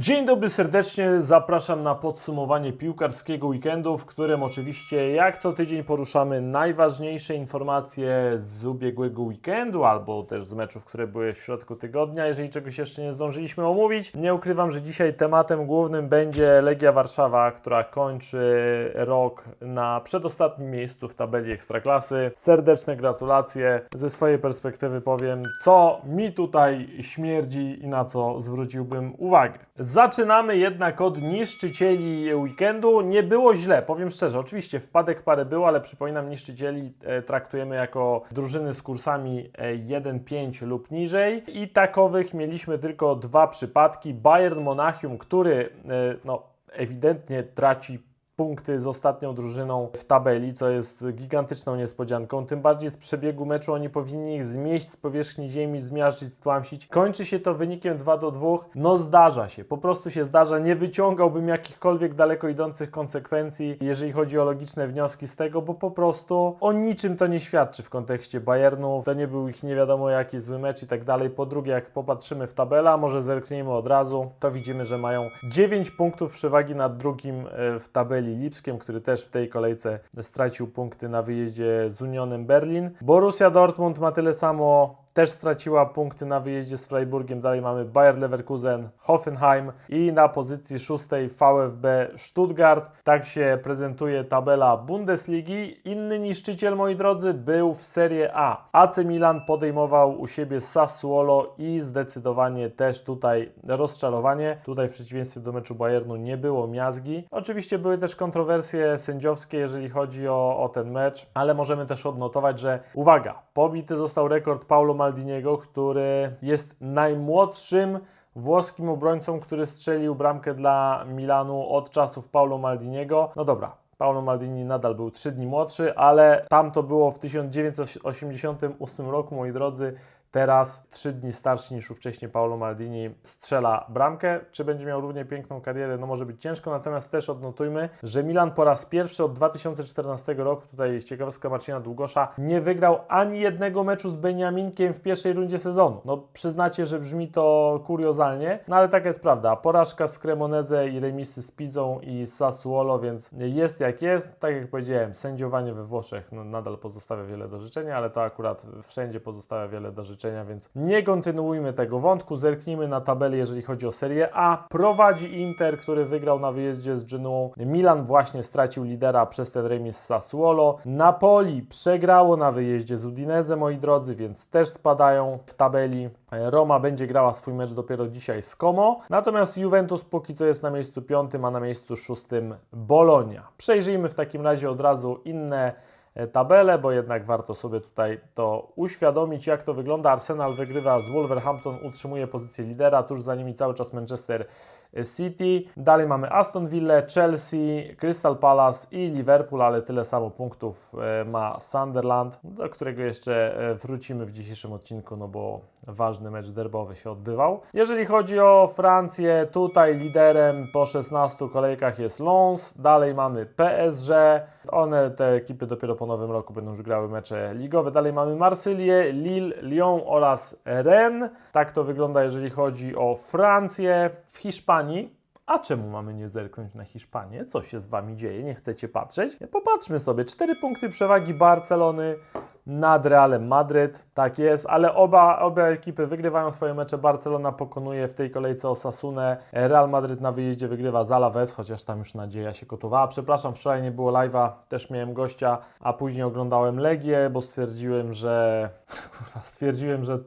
Dzień dobry serdecznie, zapraszam na podsumowanie piłkarskiego weekendu, w którym oczywiście jak co tydzień poruszamy najważniejsze informacje z ubiegłego weekendu albo też z meczów, które były w środku tygodnia, jeżeli czegoś jeszcze nie zdążyliśmy omówić. Nie ukrywam, że dzisiaj tematem głównym będzie Legia Warszawa, która kończy rok na przedostatnim miejscu w tabeli Ekstraklasy. Serdeczne gratulacje. Ze swojej perspektywy powiem, co mi tutaj śmierdzi i na co zwróciłbym uwagę. Zaczynamy jednak od niszczycieli weekendu. Nie było źle, powiem szczerze. Oczywiście wpadek parę było, ale przypominam, niszczycieli e, traktujemy jako drużyny z kursami e, 1-5 lub niżej. I takowych mieliśmy tylko dwa przypadki. Bayern Monachium, który e, no, ewidentnie traci punkty z ostatnią drużyną w tabeli, co jest gigantyczną niespodzianką. Tym bardziej z przebiegu meczu oni powinni ich zmieść z powierzchni ziemi, zmiażdżyć, stłamsić. Kończy się to wynikiem 2 do 2. No zdarza się, po prostu się zdarza. Nie wyciągałbym jakichkolwiek daleko idących konsekwencji, jeżeli chodzi o logiczne wnioski z tego, bo po prostu o niczym to nie świadczy w kontekście Bayernu. To nie był ich nie wiadomo jaki zły mecz i tak dalej. Po drugie, jak popatrzymy w tabelę, a może zerkniemy od razu, to widzimy, że mają 9 punktów przewagi nad drugim e, w tabeli Lipskiem, który też w tej kolejce stracił punkty na wyjeździe z Unionem Berlin. Borussia Dortmund ma tyle samo, też straciła punkty na wyjeździe z Freiburgiem. Dalej mamy Bayer Leverkusen, Hoffenheim i na pozycji szóstej VfB Stuttgart. Tak się prezentuje tabela Bundesligi. Inny niszczyciel, moi drodzy, był w Serie A. AC Milan podejmował u siebie Sassuolo i zdecydowanie też tutaj rozczarowanie. Tutaj w przeciwieństwie do meczu Bayernu nie było miazgi. Oczywiście były też kontrowersje sędziowskie, jeżeli chodzi o, o ten mecz, ale możemy też odnotować, że uwaga, pobity został rekord Paulo Maldiniego, który jest najmłodszym włoskim obrońcą, który strzelił bramkę dla Milanu od czasów Paulo Maldiniego. No dobra, Paulo Maldini nadal był 3 dni młodszy, ale tam to było w 1988 roku, moi drodzy. Teraz 3 dni starszy niż wcześniej Paulo Maldini strzela bramkę. Czy będzie miał równie piękną karierę? No może być ciężko, natomiast też odnotujmy, że Milan po raz pierwszy od 2014 roku, tutaj jest ciekawostka Marcina Długosza, nie wygrał ani jednego meczu z Beniaminkiem w pierwszej rundzie sezonu. No przyznacie, że brzmi to kuriozalnie, no ale taka jest prawda. Porażka z Cremoneze i remisy z Pizzą i Sassuolo, więc jest jak jest. Tak jak powiedziałem, sędziowanie we Włoszech no, nadal pozostawia wiele do życzenia, ale to akurat wszędzie pozostawia wiele do życzenia, więc nie kontynuujmy tego wątku. Zerknijmy na tabelę, jeżeli chodzi o Serię A. Prowadzi Inter, który wygrał na wyjeździe z Genuą. Milan właśnie stracił lidera przez ten remis z Sassuolo. Napoli przegrało na wyjeździe z Udinese, moi drodzy, więc też spadają w tabeli. Roma będzie grała swój mecz dopiero dzisiaj z Como. Natomiast Juventus póki co jest na miejscu piątym, a na miejscu szóstym Bolonia. Przejrzyjmy w takim razie od razu inne tabelę, bo jednak warto sobie tutaj to uświadomić, jak to wygląda. Arsenal wygrywa z Wolverhampton, utrzymuje pozycję lidera, tuż za nimi cały czas Manchester City. Dalej mamy Aston Villa, Chelsea, Crystal Palace i Liverpool, ale tyle samo punktów e, ma Sunderland, do którego jeszcze e, wrócimy w dzisiejszym odcinku, no bo ważny mecz derbowy się odbywał. Jeżeli chodzi o Francję, tutaj liderem po 16 kolejkach jest Lens, dalej mamy PSG, one, te ekipy dopiero po nowym roku będą już grały mecze ligowe. Dalej mamy Marsylię, Lille, Lyon oraz Rennes. Tak to wygląda, jeżeli chodzi o Francję. W Hiszpanii a czemu mamy nie zerknąć na Hiszpanię? Co się z Wami dzieje? Nie chcecie patrzeć? Popatrzmy sobie. Cztery punkty przewagi Barcelony nad Realem Madryt. Tak jest, ale oba, oba ekipy wygrywają swoje mecze. Barcelona pokonuje w tej kolejce Osasunę. Real Madryt na wyjeździe wygrywa z chociaż tam już nadzieja się kotowała. Przepraszam, wczoraj nie było live'a, też miałem gościa, a później oglądałem Legię, bo stwierdziłem, że... Kurwa, stwierdziłem, że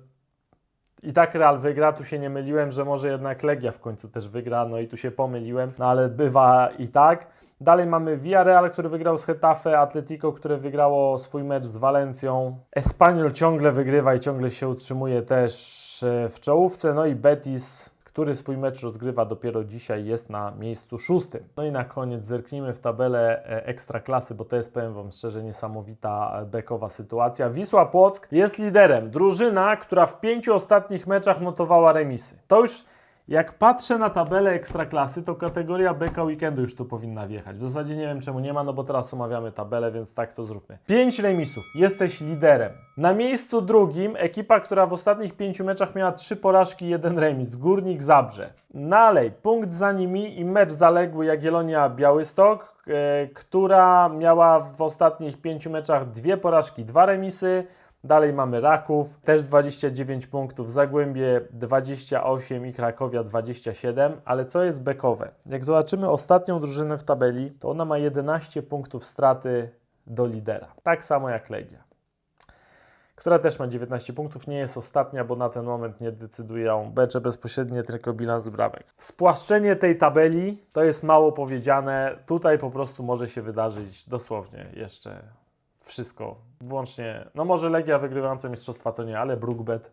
i tak Real wygra, tu się nie myliłem, że może jednak Legia w końcu też wygra, no i tu się pomyliłem, no ale bywa i tak. Dalej mamy Villarreal, który wygrał z Hetafe, Atletico, które wygrało swój mecz z Walencją. Espanyol ciągle wygrywa i ciągle się utrzymuje też e, w czołówce, no i Betis który swój mecz rozgrywa dopiero dzisiaj, jest na miejscu szóstym. No i na koniec zerknijmy w tabelę e, ekstraklasy, bo to jest, powiem Wam szczerze, niesamowita e, bekowa sytuacja. Wisła Płock jest liderem. Drużyna, która w pięciu ostatnich meczach notowała remisy. To już Jak patrzę na tabelę ekstraklasy, to kategoria beka weekendu już tu powinna wjechać. W zasadzie nie wiem czemu nie ma, no bo teraz omawiamy tabelę, więc tak to zróbmy. 5 remisów, jesteś liderem. Na miejscu drugim ekipa, która w ostatnich pięciu meczach miała 3 porażki, 1 remis, Górnik Zabrze. Dalej, punkt za nimi i mecz zaległy Jagiellonia Białystok, e, która miała w ostatnich pięciu meczach dwie porażki, dwa remisy. Dalej mamy Raków, też 29 punktów, Zagłębie 28 i Krakowia 27, ale co jest bekowe? Jak zobaczymy ostatnią drużynę w tabeli, to ona ma 11 punktów straty do lidera. Tak samo jak Legia, która też ma 19 punktów, nie jest ostatnia, bo na ten moment nie decydują mecze bezpośrednie, tylko bilans bramek. Spłaszczenie tej tabeli to jest mało powiedziane, tutaj po prostu może się wydarzyć dosłownie jeszcze wszystko, włącznie, no może Legia wygrywająca mistrzostwa to nie, ale Brookbet.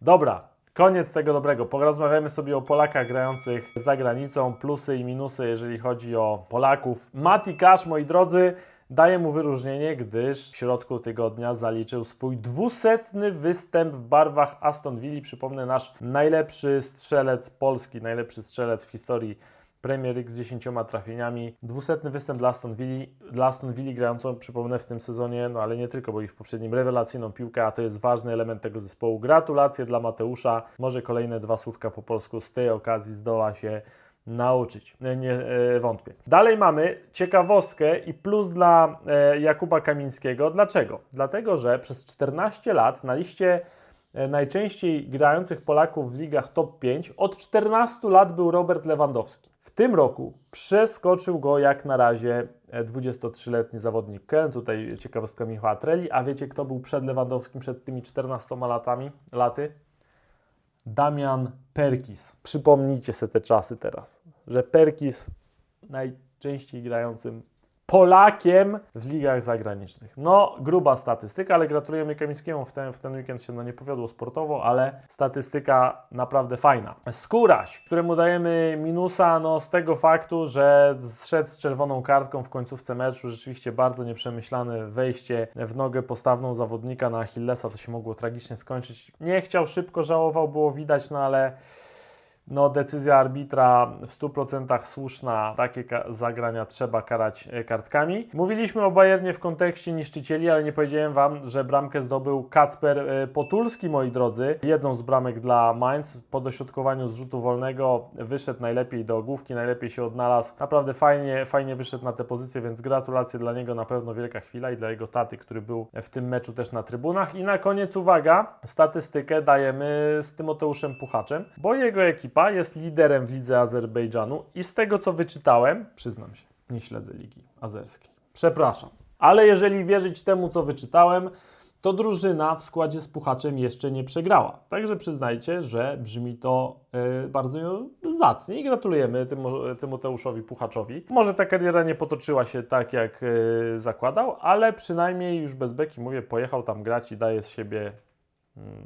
Dobra, koniec tego dobrego. Porozmawiamy sobie o Polakach grających za granicą, plusy i minusy, jeżeli chodzi o Polaków. Mati Cash, moi drodzy, daje mu wyróżnienie, gdyż w środku tygodnia zaliczył swój dwusetny występ w barwach Aston Villa. Przypomnę, nasz najlepszy strzelec Polski, najlepszy strzelec w historii Premier League z 10 trafieniami. Dwusetny występ dla Aston Villa, dla Aston Villa grającą, przypomnę, w tym sezonie, no ale nie tylko, bo i w poprzednim rewelacyjną piłkę, a to jest ważny element tego zespołu. Gratulacje dla Mateusza. Może kolejne dwa słówka po polsku z tej okazji zdoła się nauczyć. Nie, nie e, wątpię. Dalej mamy ciekawostkę i plus dla e, Jakuba Kamińskiego. Dlaczego? Dlatego, że przez 14 lat na liście e, najczęściej grających Polaków w ligach top 5 od 14 lat był Robert Lewandowski. W tym roku przeskoczył go jak na razie e, 23-letni zawodnik Köln. Tutaj ciekawostka Michała Treli. A wiecie, kto był przed Lewandowskim, przed tymi 14 latami, laty? Damian Perkis. Przypomnijcie sobie te czasy teraz, że Perkis najczęściej grającym Polakiem w ligach zagranicznych. No, gruba statystyka, ale gratulujemy Kamińskiemu. W ten, w ten weekend się no, nie powiodło sportowo, ale statystyka naprawdę fajna. Skóraś, któremu dajemy minusa no, z tego faktu, że zszedł z czerwoną kartką w końcówce meczu. Rzeczywiście bardzo nieprzemyślane wejście w nogę postawną zawodnika na Achillesa. To się mogło tragicznie skończyć. Nie chciał, szybko żałował, było widać, no ale no, decyzja arbitra w 100% słuszna. Takie zagrania trzeba karać e, kartkami. Mówiliśmy o Bayernie w kontekście niszczycieli, ale nie powiedziałem Wam, że bramkę zdobył Kacper e, Potulski, moi drodzy. Jedną z bramek dla Mainz. Po dośrodkowaniu z rzutu wolnego wyszedł najlepiej do główki, najlepiej się odnalazł. Naprawdę fajnie, fajnie wyszedł na tę pozycję, więc gratulacje dla niego. Na pewno wielka chwila i dla jego taty, który był w tym meczu też na trybunach. I na koniec uwaga, statystykę dajemy z Tymoteuszem Puchaczem, bo jego ekipa jest liderem w lidze Azerbejdżanu i z tego co wyczytałem, przyznam się, nie śledzę ligi azerskiej. Przepraszam. Ale jeżeli wierzyć temu, co wyczytałem, to drużyna w składzie z Puchaczem jeszcze nie przegrała. Także przyznajcie, że brzmi to e, bardzo zacnie i gratulujemy Tymo, Tymoteuszowi Puchaczowi. Może ta kariera nie potoczyła się tak, jak e, zakładał, ale przynajmniej już bez beki, mówię, pojechał tam grać i daje z siebie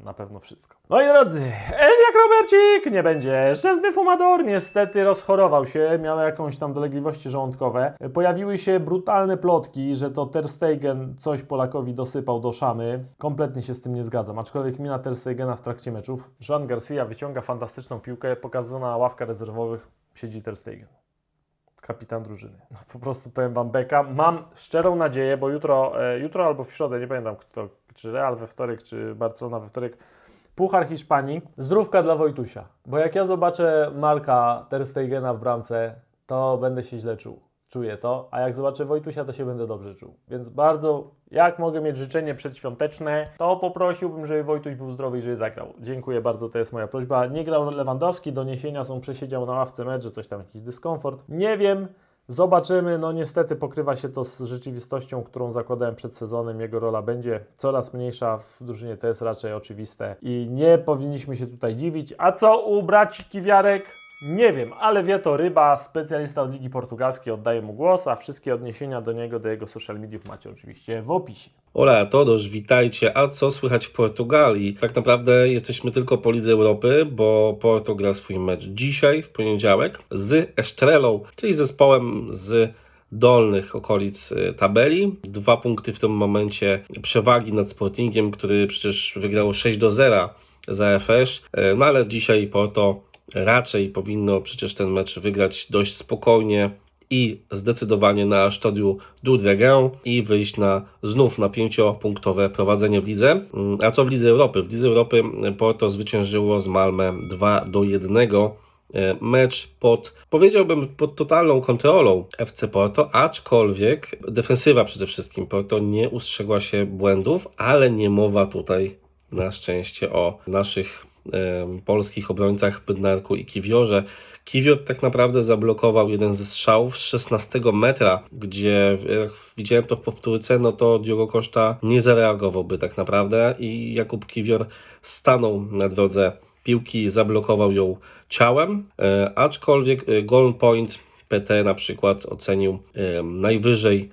na pewno wszystko. Moi drodzy, Eliak Robercik nie będzie. Szczęsny Fumador niestety rozchorował się, miał jakąś tam dolegliwości żołądkowe. Pojawiły się brutalne plotki, że to Ter Stegen coś Polakowi dosypał do szamy. Kompletnie się z tym nie zgadzam, aczkolwiek mina Ter Stegena w trakcie meczów. Jean Garcia wyciąga fantastyczną piłkę, pokazana na ławka rezerwowych, siedzi Ter Stegen kapitan drużyny. No, po prostu powiem Wam beka. Mam szczerą nadzieję, bo jutro, e, jutro albo w środę, nie pamiętam kto, czy Real we wtorek, czy Barcelona we wtorek, Puchar Hiszpanii. Zdrówka dla Wojtusia. Bo jak ja zobaczę Marka Ter Stegena w bramce, to będę się źle czuł. Czuję to, a jak zobaczę Wojtusia, to się będę dobrze czuł. Więc bardzo, jak mogę mieć życzenie przedświąteczne, to poprosiłbym, żeby Wojtuś był zdrowy i żeby zagrał. Dziękuję bardzo, to jest moja prośba. Nie grał Lewandowski, doniesienia są, przesiedział na ławce mecz, coś tam, jakiś dyskomfort. Nie wiem, Zobaczymy, no niestety pokrywa się to z rzeczywistością, którą zakładałem przed sezonem. Jego rola będzie coraz mniejsza w drużynie, to jest raczej oczywiste i nie powinniśmy się tutaj dziwić. A co u braci Kiwiarek? Nie wiem, ale wie to Ryba, specjalista od Ligi Portugalskiej, oddaję mu głos, a wszystkie odniesienia do niego, do jego social mediów macie oczywiście w opisie. Hola a todos, witajcie. A co słychać w Portugalii? Tak naprawdę jesteśmy tylko po Lidze Europy, bo Porto gra swój mecz dzisiaj, w poniedziałek, z Estrelą, czyli zespołem z dolnych okolic y, tabeli. Dwa punkty w tym momencie przewagi nad Sportingiem, który przecież wygrał 6 do 0 za FS. Y, No ale dzisiaj Porto raczej powinno przecież ten mecz wygrać dość spokojnie i zdecydowanie na Stadiu du i wyjść na znów na pięciopunktowe prowadzenie w lidze. Mm, A co w Lidze Europy? W Lidze Europy Porto zwyciężyło z Malmę 2 do 1. E, Mecz pod, powiedziałbym, pod totalną kontrolą FC Porto, aczkolwiek defensywa przede wszystkim Porto nie ustrzegła się błędów, ale nie mowa tutaj na szczęście o naszych polskich obrońcach Bydnarku i Kiwiorze. Kiwior tak naprawdę zablokował jeden ze strzałów z 16 metra, gdzie jak widziałem to w powtórce, no to Diogo Costa nie zareagowałby tak naprawdę i Jakub Kiwior stanął na drodze piłki, zablokował ją ciałem, e, aczkolwiek e, goal point PT na przykład ocenił najwyżej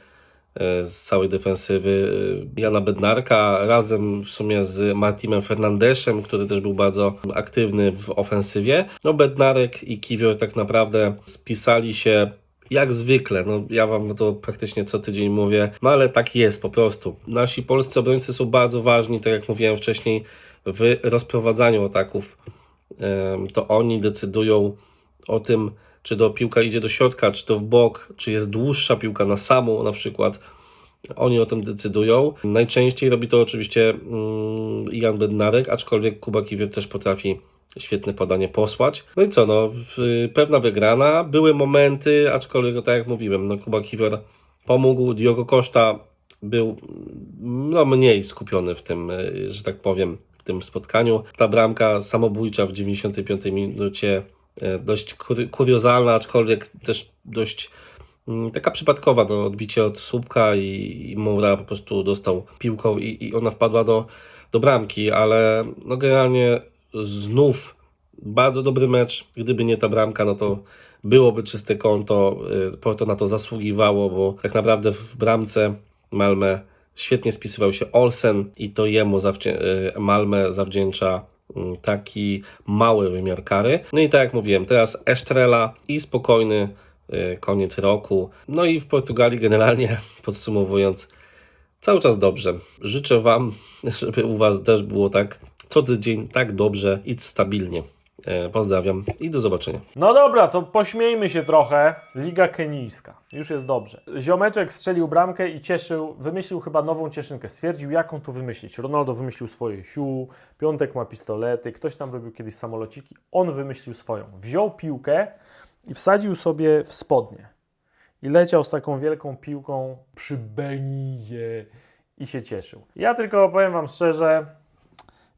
z całej defensywy e, Jana Bednarka razem w sumie z Martinem Fernandeszem, który też był bardzo aktywny w ofensywie. No Bednarek i Kiwior tak naprawdę spisali się jak zwykle, no ja wam to praktycznie co tydzień mówię, no ale tak jest po prostu. Nasi polscy obrońcy są bardzo ważni, tak jak mówiłem wcześniej, w rozprowadzaniu ataków. Em, To oni decydują o tym, czy to piłka idzie do środka, czy to w bok, czy jest dłuższa piłka na samą na przykład. Oni o tym decydują. Najczęściej robi to oczywiście mm, Jan Bednarek, aczkolwiek Kuba Kiwior też potrafi świetne podanie posłać. No i co, no, pewna wygrana. Były momenty, aczkolwiek, no, tak jak mówiłem, no, Kuba Kiwior pomógł. Diogo Costa był no, mniej skupiony w tym, y, że tak powiem, w tym spotkaniu. Ta bramka samobójcza w 95 minucie e, dość kury- kuriozalna, aczkolwiek też dość mm, taka przypadkowa, to odbicie od słupka i, i Moura po prostu dostał piłką i, i ona wpadła do, do bramki, ale no generalnie znów bardzo dobry mecz. Gdyby nie ta bramka, no to byłoby czyste konto. Porto na to zasługiwało, bo tak naprawdę w bramce Malmę świetnie spisywał się Olsen i to jemu zawdzię- y, Malmę zawdzięcza taki mały wymiar kary. No i tak jak mówiłem, teraz Estrela i spokojny y, koniec roku. No i w Portugalii generalnie podsumowując, cały czas dobrze. Życzę Wam, żeby u Was też było tak co tydzień, tak dobrze i stabilnie. E, Pozdrawiam i do zobaczenia. No dobra, to pośmiejmy się trochę. Liga kenijska. Już jest dobrze. Ziomeczek strzelił bramkę i cieszył, wymyślił chyba nową cieszynkę. Stwierdził, jaką tu wymyślić. Ronaldo wymyślił swoje siu, Piątek ma pistolety, ktoś tam robił kiedyś samolociki. On wymyślił swoją. Wziął piłkę i wsadził sobie w spodnie. I leciał z taką wielką piłką przy Benizie i się cieszył. Ja tylko powiem Wam szczerze,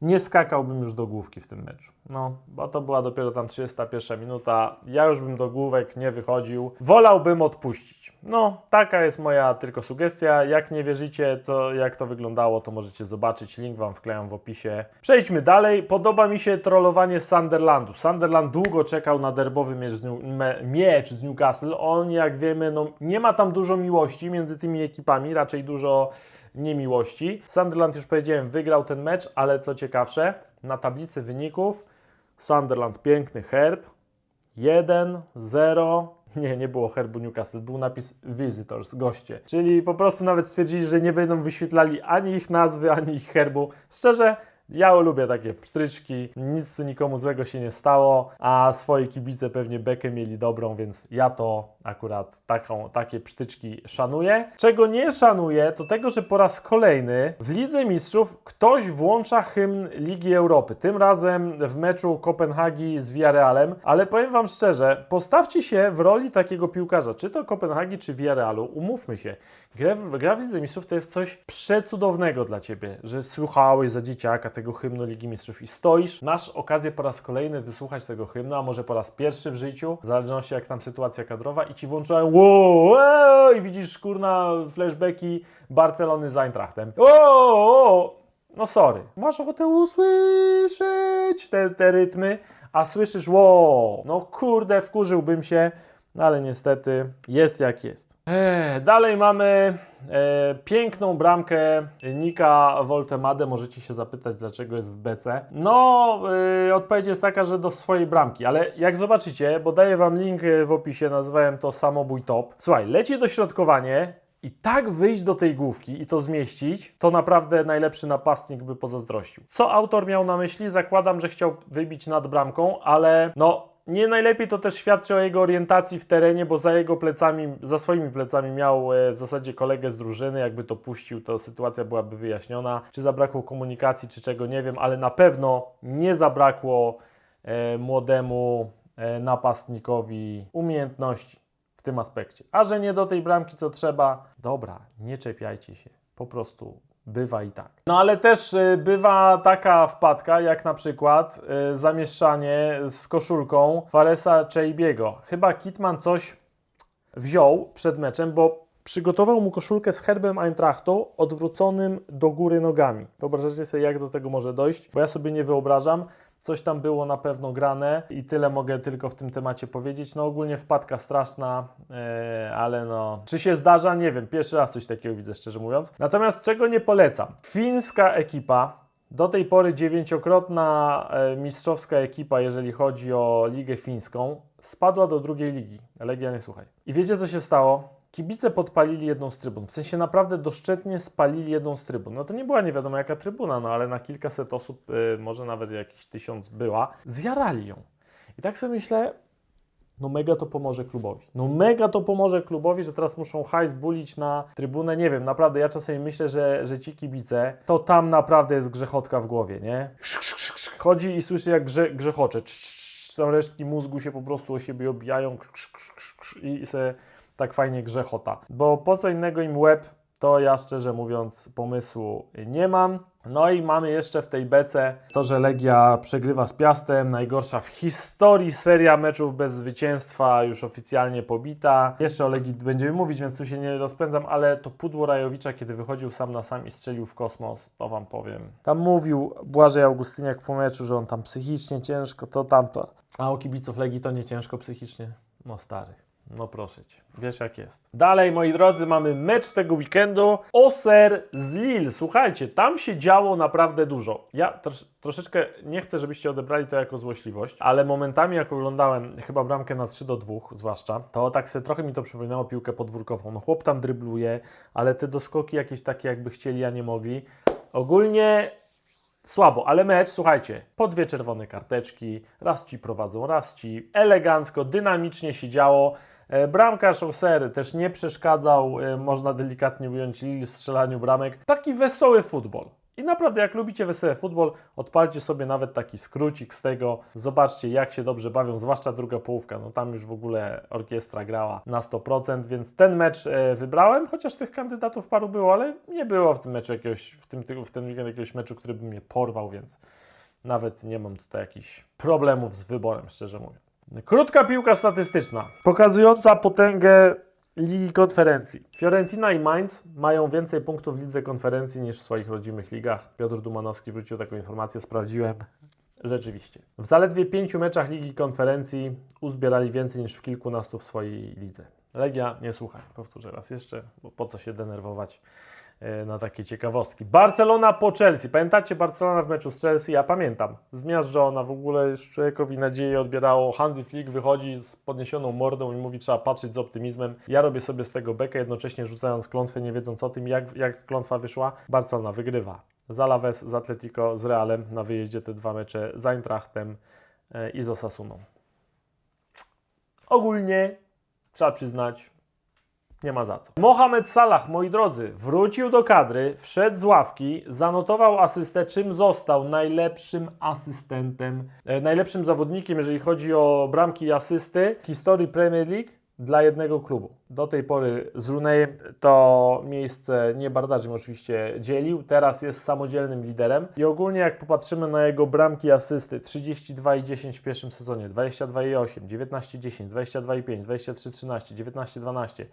nie skakałbym już do główki w tym meczu. No, bo to była dopiero tam 31 minuta. Ja już bym do główek nie wychodził. Wolałbym odpuścić. No, taka jest moja tylko sugestia. Jak nie wierzycie, co, jak to wyglądało, to możecie zobaczyć. Link Wam wklejam w opisie. Przejdźmy dalej. Podoba mi się trollowanie Sunderlandu. Sunderland długo czekał na derbowy miecz z, New, me, miecz z Newcastle. On, jak wiemy, no, nie ma tam dużo miłości między tymi ekipami, raczej dużo niemiłości. Sunderland, już powiedziałem, wygrał ten mecz, ale co ciekawsze, na tablicy wyników Sunderland piękny herb 1, 0. Nie, nie było herbu Newcastle, był napis Visitors, goście. Czyli po prostu nawet stwierdzili, że nie będą wyświetlali ani ich nazwy, ani ich herbu. Szczerze, ja lubię takie pstryczki, nic tu nikomu złego się nie stało, a swoi kibice pewnie bekę mieli dobrą, więc ja to akurat taką, takie psztyczki szanuję. Czego nie szanuję, to tego, że po raz kolejny w Lidze Mistrzów ktoś włącza hymn Ligi Europy. Tym razem w meczu Kopenhagi z Villarrealem, ale powiem Wam szczerze, postawcie się w roli takiego piłkarza, czy to Kopenhagi, czy Villarrealu, umówmy się. Gra w, gra w Lidze Mistrzów to jest coś przecudownego dla Ciebie, że słuchałeś za dzieciaka tego hymnu Ligi Mistrzów i stoisz, masz okazję po raz kolejny wysłuchać tego hymnu, a może po raz pierwszy w życiu, w zależności jak tam sytuacja kadrowa i Ci włączają wow, i widzisz kurna flashbacki Barcelony z Eintrachtem. O, no sorry, masz ochotę usłyszeć te, te rytmy, a słyszysz wow, no kurde, wkurzyłbym się, no ale niestety jest jak jest. Eee, dalej mamy e, piękną bramkę Nika Voltemade. Możecie się zapytać, dlaczego jest w BC. No, e, odpowiedź jest taka, że do swojej bramki, ale jak zobaczycie, bo daję Wam link e, w opisie, nazwałem to samobój top. Słuchaj, leci dośrodkowanie I tak wyjść do tej główki i to zmieścić, to naprawdę najlepszy napastnik by pozazdrościł. Co autor miał na myśli? Zakładam, że chciał wybić nad bramką, ale no nie najlepiej to też świadczy o jego orientacji w terenie, bo za jego plecami, za swoimi plecami miał e, w zasadzie kolegę z drużyny. Jakby to puścił, to sytuacja byłaby wyjaśniona. Czy zabrakło komunikacji, czy czego nie wiem, ale na pewno nie zabrakło e, młodemu e, napastnikowi umiejętności w tym aspekcie. A że nie do tej bramki co trzeba, dobra, nie czepiajcie się. Po prostu bywa i tak. No ale też y, bywa taka wpadka, jak na przykład y, zamieszczanie z koszulką Faresa Czejbiego. Chyba Kitman coś wziął przed meczem, bo przygotował mu koszulkę z herbem Eintrachtu odwróconym do góry nogami. Wyobrażacie sobie, jak do tego może dojść? Bo ja sobie nie wyobrażam. Coś tam było na pewno grane i tyle mogę tylko w tym temacie powiedzieć. No ogólnie wpadka straszna, e, ale no... Czy się zdarza? Nie wiem. Pierwszy raz coś takiego widzę, szczerze mówiąc. Natomiast czego nie polecam? Fińska ekipa, do tej pory dziewięciokrotna e, mistrzowska ekipa, jeżeli chodzi o ligę fińską, spadła do drugiej ligi. Legia nie słuchaj. I wiecie co się stało? Kibice podpalili jedną z trybun. W sensie naprawdę doszczętnie spalili jedną z trybun. No to nie była nie wiadomo jaka trybuna, no ale na kilkaset osób, y, może nawet jakiś tysiąc była, zjarali ją. I tak sobie myślę, no mega to pomoże klubowi. No mega to pomoże klubowi, że teraz muszą hajs bulić na trybunę. Nie wiem, naprawdę ja czasami myślę, że, że ci kibice, to tam naprawdę jest grzechotka w głowie, nie? Chodzi i słyszy jak grze, grzechocze. Tam resztki mózgu się po prostu o siebie obijają i se tak fajnie grzechota. Bo po co innego im łeb, to ja szczerze mówiąc pomysłu nie mam. No i mamy jeszcze w tej bece to, że Legia przegrywa z Piastem, najgorsza w historii seria meczów bez zwycięstwa, już oficjalnie pobita. Jeszcze o Legii będziemy mówić, więc tu się nie rozpędzam, ale to pudło Rajowicza, kiedy wychodził sam na sam i strzelił w kosmos, to wam powiem. Tam mówił Błażej Augustyniak po meczu, że on tam psychicznie ciężko, to tamto. A u kibiców Legii to nie ciężko psychicznie? No stary. No proszę cię, wiesz jak jest. Dalej, moi drodzy, mamy mecz tego weekendu. Oser z Lille. Słuchajcie, tam się działo naprawdę dużo. Ja trosz, troszeczkę nie chcę, żebyście odebrali to jako złośliwość, ale momentami jak oglądałem chyba bramkę na 3 do 2 zwłaszcza, to tak sobie trochę mi to przypominało piłkę podwórkową. No chłop tam drybluje, ale te doskoki jakieś takie jakby chcieli, a nie mogli. Ogólnie Słabo, ale mecz, słuchajcie, po dwie czerwone karteczki, raz ci prowadzą, raz ci elegancko, dynamicznie się działo. E, Bramkarz Osery też nie przeszkadzał, e, można delikatnie ująć Lille w strzelaniu bramek. Taki wesoły futbol. I naprawdę, jak lubicie wesoły futbol, odpalcie sobie nawet taki skrócik z tego. Zobaczcie, jak się dobrze bawią, zwłaszcza druga połówka. No tam już w ogóle orkiestra grała na 100%, więc ten mecz e, wybrałem, chociaż tych kandydatów paru było, ale nie było w tym meczu jakiegoś, w tym, w ten weekend jakiegoś meczu, który by mnie porwał, więc nawet nie mam tutaj jakichś problemów z wyborem, szczerze mówiąc. Krótka piłka statystyczna, pokazująca potęgę Ligi Konferencji. Fiorentina i Mainz mają więcej punktów w Lidze Konferencji niż w swoich rodzimych ligach. Piotr Dumanowski wrzucił taką informację, sprawdziłem. Rzeczywiście. W zaledwie pięciu meczach Ligi Konferencji uzbierali więcej niż w kilkunastu w swojej lidze. Legia, nie słuchaj, powtórzę raz jeszcze, bo po co się denerwować na takie ciekawostki. Barcelona po Chelsea. Pamiętacie Barcelona w meczu z Chelsea? Ja pamiętam. Zmiażdżona, w ogóle już człowiekowi nadzieję odbierało. Hansi Flick wychodzi z podniesioną mordą i mówi, trzeba patrzeć z optymizmem. Ja robię sobie z tego bekę, jednocześnie rzucając klątwę, nie wiedząc o tym, jak, jak klątwa wyszła. Barcelona wygrywa. Z Alaves, z Atletico, z Realem na wyjeździe te dwa mecze, z Eintrachtem e, i z Osasuną. Ogólnie trzeba przyznać, nie ma za co. Mohamed Salah, moi drodzy, wrócił do kadry, wszedł z ławki, zanotował asystę, czym został najlepszym asystentem, e, najlepszym zawodnikiem, jeżeli chodzi o bramki i asysty w historii Premier League dla jednego klubu. Do tej pory z Runejem to miejsce nie Bardarzem oczywiście dzielił, teraz jest samodzielnym liderem i ogólnie jak popatrzymy na jego bramki i asysty 32,10 w pierwszym sezonie, 22,8, 19,10, 22,5, 23,13, 19,12,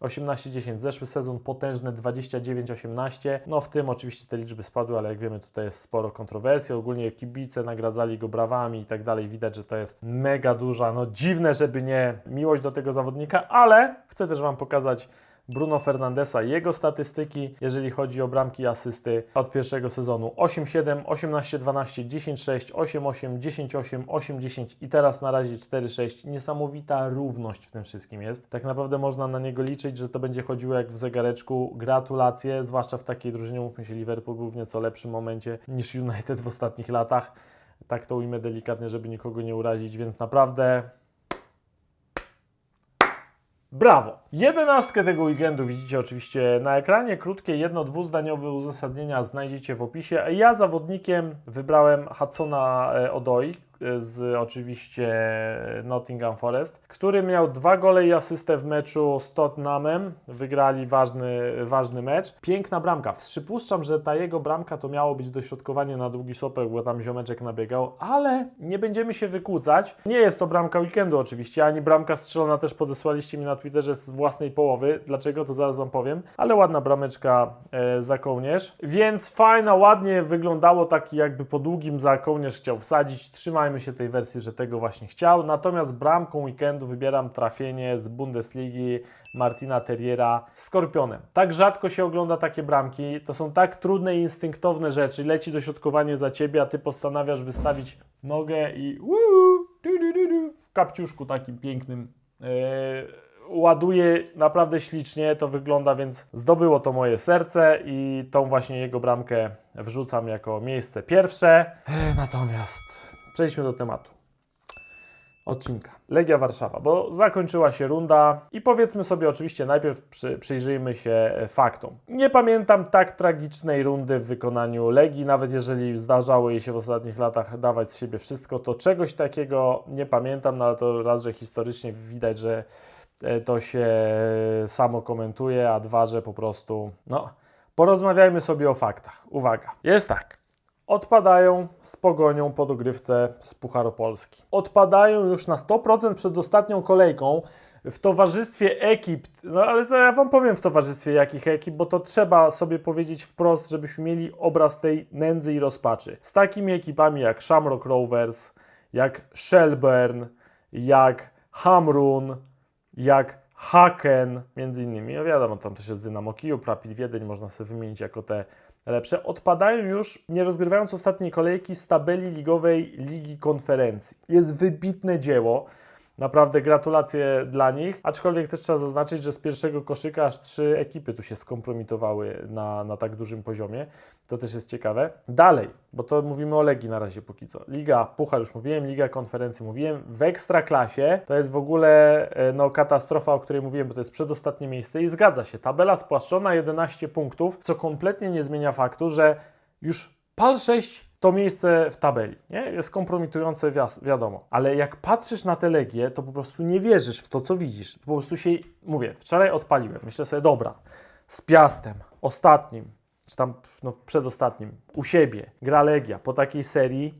18-10, zeszły sezon potężne 29-18. No w tym oczywiście te liczby spadły, ale jak wiemy tutaj jest sporo kontrowersji. Ogólnie kibice nagradzali go brawami i tak dalej. Widać, że to jest mega duża, no dziwne, żeby nie miłość do tego zawodnika, ale chcę też Wam pokazać Bruno Fernandesa i jego statystyki, jeżeli chodzi o bramki i asysty od pierwszego sezonu 8-7, 18-12, 10-6, 8-8, 10-8, 8-10 i teraz na razie 4-6. Niesamowita równość w tym wszystkim jest. Tak naprawdę można na niego liczyć, że to będzie chodziło jak w zegareczku. Gratulacje, zwłaszcza w takiej drużynie, mówmy się, Liverpool był w nieco lepszym momencie niż United w ostatnich latach. Tak to ujmę delikatnie, żeby nikogo nie urazić, więc naprawdę Brawo! Jedenastkę tego weekendu widzicie oczywiście na ekranie. Krótkie, jedno, dwuzdaniowe uzasadnienia znajdziecie w opisie. Ja zawodnikiem wybrałem Hatsona e, Odoi z oczywiście Nottingham Forest, który miał dwa gole i asystę w meczu z Tottenhamem. Wygrali ważny, ważny mecz. Piękna bramka. Przypuszczam, że ta jego bramka to miało być dośrodkowanie na długi sopek, bo tam ziomeczek nabiegał, ale nie będziemy się wykłócać. Nie jest to bramka weekendu oczywiście, ani bramka strzelona też podesłaliście mi na Twitterze z własnej połowy. Dlaczego, to zaraz Wam powiem. Ale ładna brameczka e, za kołnierz. Więc fajna, ładnie wyglądało taki jakby po długim za kołnierz chciał wsadzić. Trzymajmy się tej wersji, że tego właśnie chciał. Natomiast bramką weekendu wybieram trafienie z Bundesligi Martina Terriera Skorpionem. Tak rzadko się ogląda takie bramki. To są tak trudne i instynktowne rzeczy. Leci dośrodkowanie za Ciebie, a Ty postanawiasz wystawić nogę i w kapciuszku takim pięknym. Yy, ładuje naprawdę ślicznie, to wygląda, więc zdobyło to moje serce i tą właśnie jego bramkę wrzucam jako miejsce pierwsze. E, Natomiast przejdźmy do tematu odcinka. Legia Warszawa, bo zakończyła się runda i powiedzmy sobie oczywiście najpierw przy, przyjrzyjmy się e, faktom. Nie pamiętam tak tragicznej rundy w wykonaniu Legii, nawet jeżeli zdarzało jej się w ostatnich latach dawać z siebie wszystko, to czegoś takiego nie pamiętam, no ale to raz, że historycznie widać, że e, to się samo komentuje, a dwa, że po prostu, no, porozmawiajmy sobie o faktach. Uwaga, jest tak. Odpadają z pogonią po dogrywce z Pucharu Polski. Odpadają już na 100% przed ostatnią kolejką w towarzystwie ekip. No ale co ja Wam powiem w towarzystwie jakich ekip, bo to trzeba sobie powiedzieć wprost, żebyśmy mieli obraz tej nędzy i rozpaczy. Z takimi ekipami jak Shamrock Rovers, jak Shelburne, jak Hamrun, jak Haken, między innymi. No wiadomo, tam też jest Dynamo Kijów, Rapid Wiedeń, można sobie wymienić jako te lepsze. Odpadają już, nie rozgrywając ostatniej kolejki z tabeli ligowej Ligi Konferencji. Jest wybitne dzieło. Naprawdę gratulacje dla nich, aczkolwiek też trzeba zaznaczyć, że z pierwszego koszyka aż trzy ekipy tu się skompromitowały na, na tak dużym poziomie. To też jest ciekawe. Dalej, bo to mówimy o Legii na razie póki co. Liga Puchar już mówiłem, Liga Konferencji mówiłem. W Ekstraklasie to jest w ogóle e, no, katastrofa, o której mówiłem, bo to jest przedostatnie miejsce i zgadza się. Tabela spłaszczona 11 punktów, co kompletnie nie zmienia faktu, że już PAL 6 to miejsce w tabeli. Nie? Jest kompromitujące, wias- wiadomo. Ale jak patrzysz na tę Legię, to po prostu nie wierzysz w to, co widzisz. Po prostu się, mówię, wczoraj odpaliłem. Myślę sobie, dobra, z Piastem, ostatnim, czy tam no, przedostatnim, u siebie, gra Legia po takiej serii,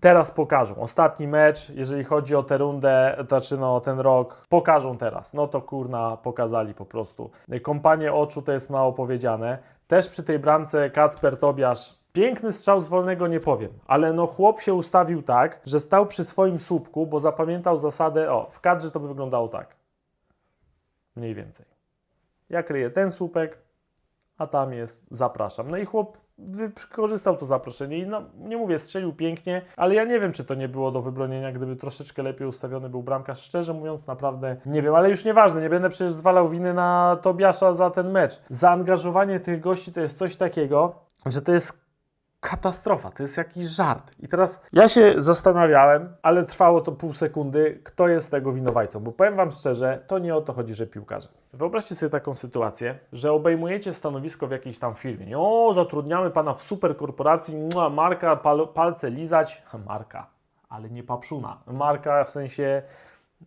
teraz pokażą. Ostatni mecz, jeżeli chodzi o tę rundę, to znaczy no, ten rok, pokażą teraz. No to kurna, pokazali po prostu. Kompanie oczu to jest mało powiedziane. Też przy tej bramce Kacper Tobiasz, piękny strzał z wolnego nie powiem, ale no chłop się ustawił tak, że stał przy swoim słupku, bo zapamiętał zasadę, o, w kadrze to by wyglądało tak. Mniej więcej. Ja kryję ten słupek, a tam jest zapraszam. No i chłop wykorzystał to zaproszenie i no, nie mówię, strzelił pięknie, ale ja nie wiem, czy to nie było do wybronienia, gdyby troszeczkę lepiej ustawiony był bramkarz. Szczerze mówiąc, naprawdę nie wiem, ale już nieważne, nie będę przecież zwalał winy na Tobiasza za ten mecz. Zaangażowanie tych gości to jest coś takiego, że to jest katastrofa, to jest jakiś żart. I teraz ja się zastanawiałem, ale trwało to pół sekundy, kto jest tego winowajcą, bo powiem Wam szczerze, to nie o to chodzi, że piłkarze. Wyobraźcie sobie taką sytuację, że obejmujecie stanowisko w jakiejś tam firmie. Nie, O, zatrudniamy Pana w superkorporacji, mua, marka, pal, palce lizać. Marka, ale nie papszuna. Marka w sensie,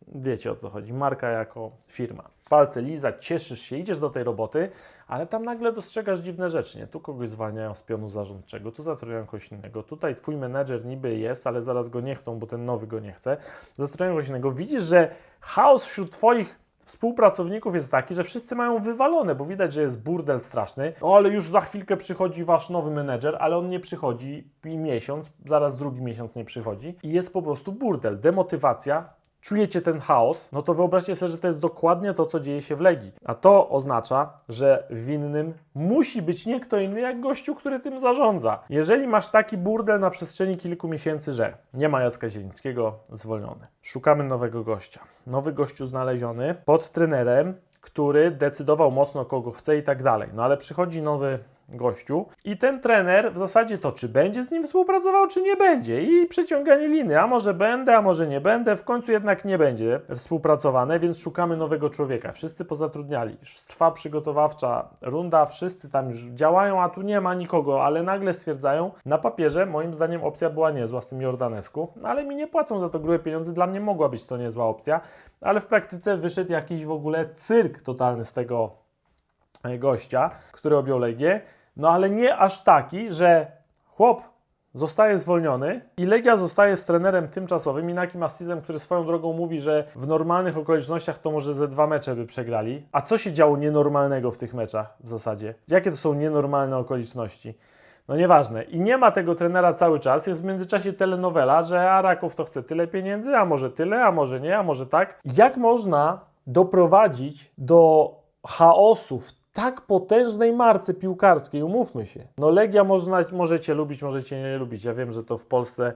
wiecie o co chodzi, marka jako firma. Palce lizać, cieszysz się, idziesz do tej roboty, ale tam nagle dostrzegasz dziwne rzeczy, nie? Tu kogoś zwalniają z pionu zarządczego, tu zatrudniają kogoś innego, tutaj twój menedżer niby jest, ale zaraz go nie chcą, bo ten nowy go nie chce, zatrudniają kogoś innego. Widzisz, że chaos wśród twoich współpracowników jest taki, że wszyscy mają wywalone, bo widać, że jest burdel straszny. O, ale już za chwilkę przychodzi wasz nowy menedżer, ale on nie przychodzi i miesiąc, zaraz drugi miesiąc nie przychodzi i jest po prostu burdel, demotywacja, czujecie ten chaos, no to wyobraźcie sobie, że to jest dokładnie to, co dzieje się w Legii. A to oznacza, że winnym musi być nie kto inny, jak gościu, który tym zarządza. Jeżeli masz taki burdel na przestrzeni kilku miesięcy, że nie ma Jacka Zielińskiego, zwolniony. Szukamy nowego gościa. Nowy gościu znaleziony pod trenerem, który decydował mocno, kogo chce i tak dalej. No ale przychodzi nowy gościu. I ten trener w zasadzie to, czy będzie z nim współpracował, czy nie będzie. I przeciąganie liny, a może będę, a może nie będę, w końcu jednak nie będzie współpracowane, więc szukamy nowego człowieka. Wszyscy pozatrudniali, trwa przygotowawcza runda, wszyscy tam już działają, a tu nie ma nikogo, ale nagle stwierdzają, na papierze moim zdaniem opcja była niezła z tym Jordanesku, ale mi nie płacą za to grube pieniądze, dla mnie mogła być to niezła opcja, ale w praktyce wyszedł jakiś w ogóle cyrk totalny z tego gościa, który objął Legię, no ale nie aż taki, że chłop zostaje zwolniony i Legia zostaje z trenerem tymczasowym Inakim Astizem, który swoją drogą mówi, że w normalnych okolicznościach to może ze dwa mecze by przegrali. A co się działo nienormalnego w tych meczach w zasadzie? Jakie to są nienormalne okoliczności? No nieważne. I nie ma tego trenera cały czas. Jest w międzyczasie telenowela, że a Raków to chce tyle pieniędzy, a może tyle, a może nie, a może tak. Jak można doprowadzić do chaosu w tak potężnej marce piłkarskiej? Umówmy się. No Legia można, możecie lubić, możecie nie lubić. Ja wiem, że to w Polsce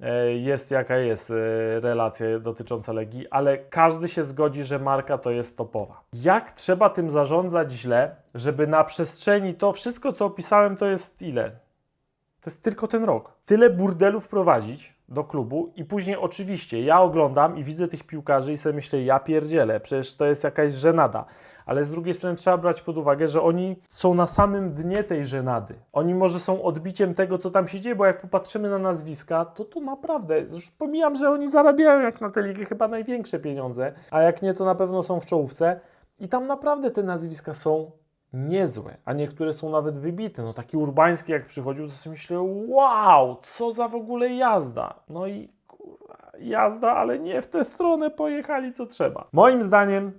e, jest jaka jest e, relacja dotycząca Legii, ale każdy się zgodzi, że marka to jest topowa. Jak trzeba tym zarządzać źle, żeby na przestrzeni to wszystko, co opisałem, to jest ile? To jest tylko ten rok. Tyle burdelów prowadzić do klubu i później oczywiście ja oglądam i widzę tych piłkarzy i sobie myślę, ja pierdzielę, przecież to jest jakaś żenada. Ale z drugiej strony trzeba brać pod uwagę, że oni są na samym dnie tej żenady. Oni może są odbiciem tego, co tam się dzieje, bo jak popatrzymy na nazwiska, to to naprawdę, już pomijam, że oni zarabiają jak na tę chyba największe pieniądze, a jak nie, to na pewno są w czołówce. I tam naprawdę te nazwiska są niezłe, a niektóre są nawet wybite. No taki urbański jak przychodził, to sobie myślę, wow, co za w ogóle jazda. No i kurwa, jazda, ale nie w tę stronę pojechali co trzeba. Moim zdaniem,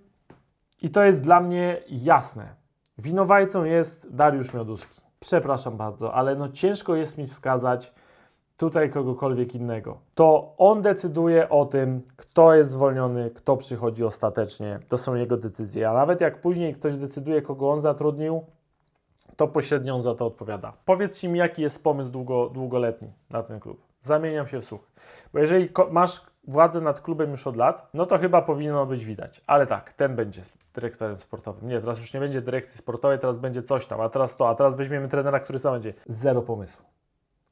i to jest dla mnie jasne, winowajcą jest Dariusz Mioduski. Przepraszam bardzo, ale no ciężko jest mi wskazać tutaj kogokolwiek innego. To on decyduje o tym, kto jest zwolniony, kto przychodzi ostatecznie. To są jego decyzje. A nawet jak później ktoś decyduje, kogo on zatrudnił, to pośrednio on za to odpowiada. Powiedzcie mi, jaki jest pomysł długo, długoletni na ten klub. Zamieniam się w słuch. Bo jeżeli masz władzę nad klubem już od lat, no to chyba powinno być widać. Ale tak, ten będzie dyrektorem sportowym. Nie, teraz już nie będzie dyrekcji sportowej, teraz będzie coś tam, a teraz to, a teraz weźmiemy trenera, który sam będzie. Zero pomysłu.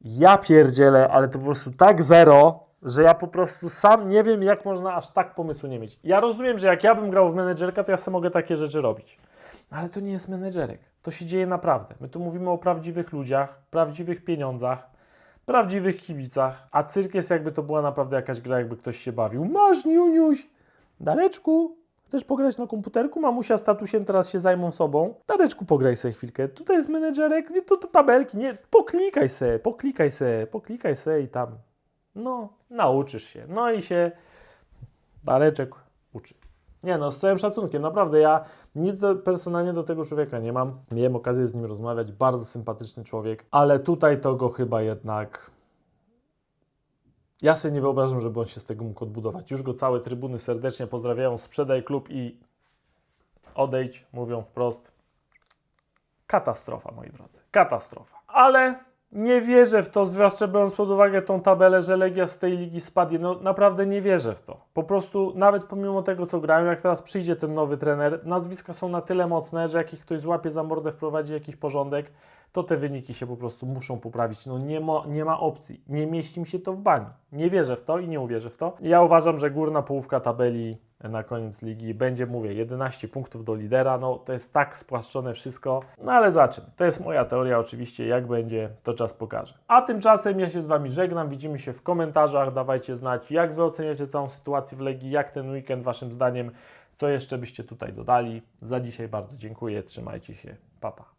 Ja pierdzielę, ale to po prostu tak zero, że ja po prostu sam nie wiem, jak można aż tak pomysłu nie mieć. Ja rozumiem, że jak ja bym grał w menedżerka, to ja sobie mogę takie rzeczy robić. Ale to nie jest menedżerek. To się dzieje naprawdę. My tu mówimy o prawdziwych ludziach, prawdziwych pieniądzach, prawdziwych kibicach, a cyrk jest jakby to była naprawdę jakaś gra, jakby ktoś się bawił. Masz, niuniuś! Dareczku, chcesz pograć na komputerku? Mamusia z tatusiem teraz się zajmą sobą. Dareczku, pograj sobie chwilkę. Tutaj jest menedżerek, nie, to, to tabelki, nie, poklikaj se, poklikaj se, poklikaj se i tam. No, nauczysz się. No i się Dareczek uczy. Nie no, z całym szacunkiem, naprawdę ja nic do, personalnie do tego człowieka nie mam. Miałem okazję z nim rozmawiać, bardzo sympatyczny człowiek, ale tutaj to go chyba jednak... Ja sobie nie wyobrażam, żeby on się z tego mógł odbudować. Już go całe trybuny serdecznie pozdrawiają, sprzedaj klub i odejdź, mówią wprost. Katastrofa, moi drodzy, katastrofa. Ale nie wierzę w to, zwłaszcza biorąc pod uwagę tą tabelę, że Legia z tej ligi spadnie. No naprawdę nie wierzę w to. Po prostu nawet pomimo tego, co grają, jak teraz przyjdzie ten nowy trener, nazwiska są na tyle mocne, że jak ich ktoś złapie za mordę, wprowadzi jakiś porządek, to te wyniki się po prostu muszą poprawić. No nie ma, nie ma opcji. Nie mieści mi się to w bani. Nie wierzę w to i nie uwierzę w to. Ja uważam, że górna połówka tabeli na koniec ligi będzie, mówię, 11 punktów do lidera. No to jest tak spłaszczone wszystko. No ale za czym? To jest moja teoria oczywiście. Jak będzie, to czas pokaże. A tymczasem ja się z Wami żegnam. Widzimy się w komentarzach. Dawajcie znać, jak Wy oceniacie całą sytuację w Legii, jak ten weekend Waszym zdaniem, co jeszcze byście tutaj dodali. Za dzisiaj bardzo dziękuję. Trzymajcie się. Pa, pa.